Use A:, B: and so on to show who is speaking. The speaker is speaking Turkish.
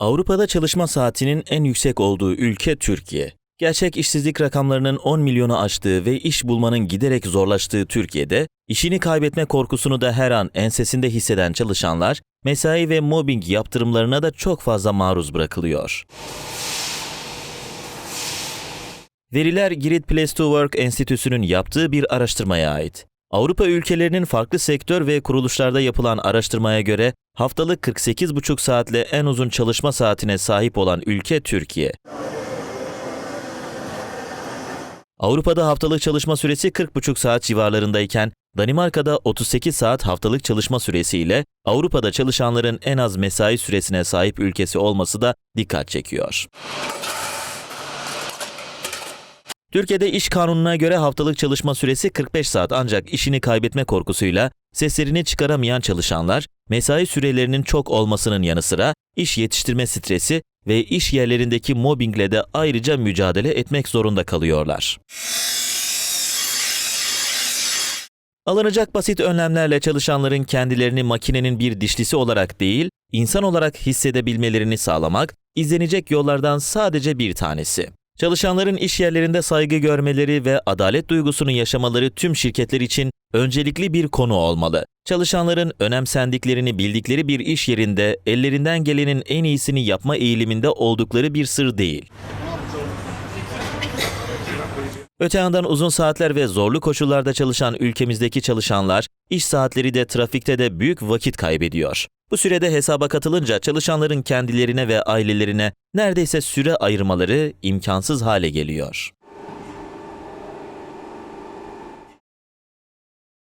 A: Avrupa'da çalışma saatinin en yüksek olduğu ülke Türkiye. Gerçek işsizlik rakamlarının 10 milyonu aştığı ve iş bulmanın giderek zorlaştığı Türkiye'de, işini kaybetme korkusunu da her an ensesinde hisseden çalışanlar, mesai ve mobbing yaptırımlarına da çok fazla maruz bırakılıyor. Veriler Great Place to Work Enstitüsü'nün yaptığı bir araştırmaya ait. Avrupa ülkelerinin farklı sektör ve kuruluşlarda yapılan araştırmaya göre haftalık 48,5 saatle en uzun çalışma saatine sahip olan ülke Türkiye. Avrupa'da haftalık çalışma süresi 40,5 saat civarlarındayken Danimarka'da 38 saat haftalık çalışma süresiyle Avrupa'da çalışanların en az mesai süresine sahip ülkesi olması da dikkat çekiyor. Türkiye'de iş kanununa göre haftalık çalışma süresi 45 saat ancak işini kaybetme korkusuyla seslerini çıkaramayan çalışanlar mesai sürelerinin çok olmasının yanı sıra iş yetiştirme stresi ve iş yerlerindeki mobbingle de ayrıca mücadele etmek zorunda kalıyorlar. Alınacak basit önlemlerle çalışanların kendilerini makinenin bir dişlisi olarak değil, insan olarak hissedebilmelerini sağlamak, izlenecek yollardan sadece bir tanesi. Çalışanların iş yerlerinde saygı görmeleri ve adalet duygusunu yaşamaları tüm şirketler için öncelikli bir konu olmalı. Çalışanların önemsendiklerini bildikleri bir iş yerinde ellerinden gelenin en iyisini yapma eğiliminde oldukları bir sır değil. Öte yandan uzun saatler ve zorlu koşullarda çalışan ülkemizdeki çalışanlar, iş saatleri de trafikte de büyük vakit kaybediyor. Bu sürede hesaba katılınca çalışanların kendilerine ve ailelerine neredeyse süre ayırmaları imkansız hale geliyor.